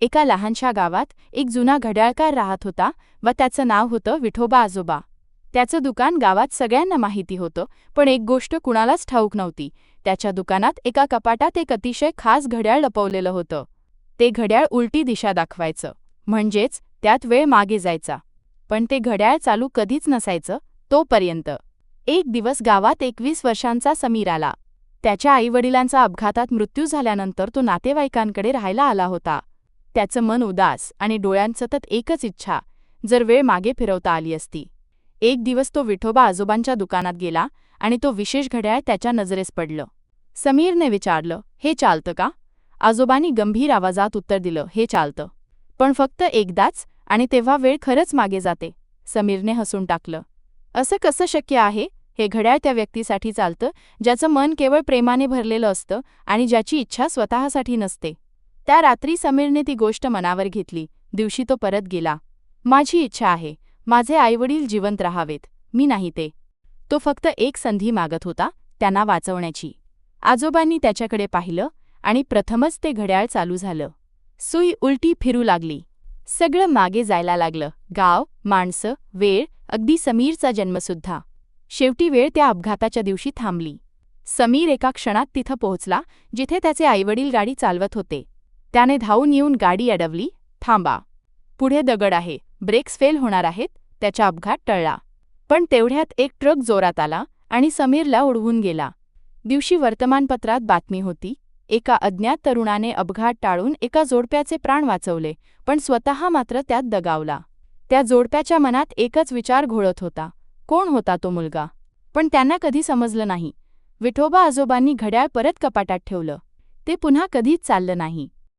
एका लहानशा गावात एक जुना घड्याळकार राहत होता व त्याचं नाव होतं विठोबा आजोबा. त्याचं दुकान गावात सगळ्यांना माहिती होतं पण एक गोष्ट कुणालाच ठाऊक नव्हती. त्याच्या दुकानात एका कपाटात एक अतिशय खास घड्याळ लपवलेलं होतं. ते घड्याळ उलटी दिशा दाखवायचं. म्हणजेच त्यात वेळ मागे जायचा. पण ते घड्याळ चालू कधीच नसायचं तोपर्यंत. एक दिवस गावात एकवीस वर्षांचा समीर आला. त्याच्या आईवडिलांचा अपघातात मृत्यू झाल्यानंतर तो नातेवाईकांकडे राहायला आला होता. त्याचं मन उदास आणि डोळ्यांत सतत एकच इच्छा जर वेळ मागे फिरवता आली असती. एक दिवस तो विठोबा आजोबांच्या दुकानात गेला आणि तो विशेष घड्याळ त्याच्या नजरेस पडलं. समीरने विचारलं हे चालतं का? आजोबांनी गंभीर आवाजात उत्तर दिलं हे चालतं. पण फक्त एकदाच आणि तेव्हा वेळ खरंच मागे जाते. समीरने हसून टाकलं. असं कसं शक्य आहे? हे घड्याळ त्या व्यक्तीसाठी चालतं ज्याचं मन केवळ प्रेमाने भरलेलं असतं आणि ज्याची इच्छा स्वतःसाठी नसते. त्या रात्री समीरने ती गोष्ट मनावर घेतली. दिवशी तो परत गेला. माझी इच्छा आहे. माझे आईवडील जिवंत राहावेत. मी नाही ते. तो फक्त एक संधी मागत होता त्यांना वाचवण्याची. आजोबांनी त्याच्याकडे पाहिलं आणि प्रथमच ते घड्याळ चालू झालं. सुई उलटी फिरू लागली. सगळं मागे जायला लागलं. गाव माणसं वेळ अगदी समीरचा जन्मसुद्धा. शेवटी वेळ त्या अपघाताच्या दिवशी थांबली. समीर एका क्षणात तिथं पोहोचला जिथे त्याचे आईवडील गाडी चालवत होते. त्याने धावून येऊन गाडी अडवली थांबा. पुढे दगड आहे. ब्रेक्स फेल होणार आहेत. त्याचा अपघात टळला. पण तेवढ्यात एक ट्रक जोरात आला आणि समीरला उडवून गेला. दिवशी वर्तमानपत्रात बातमी होती एका अज्ञात तरुणाने अपघात टाळून एका जोडप्याचे प्राण वाचवले पण स्वतः मात्र त्यात दगावला. त्या जोडप्याच्या मनात एकच विचार घोळत होता. कोण होता तो मुलगा? पण त्यांना कधी समजलं नाही. विठोबा आजोबांनी घड्याळ परत कपाटात ठेवलं. ते पुन्हा कधीच चाललं नाही.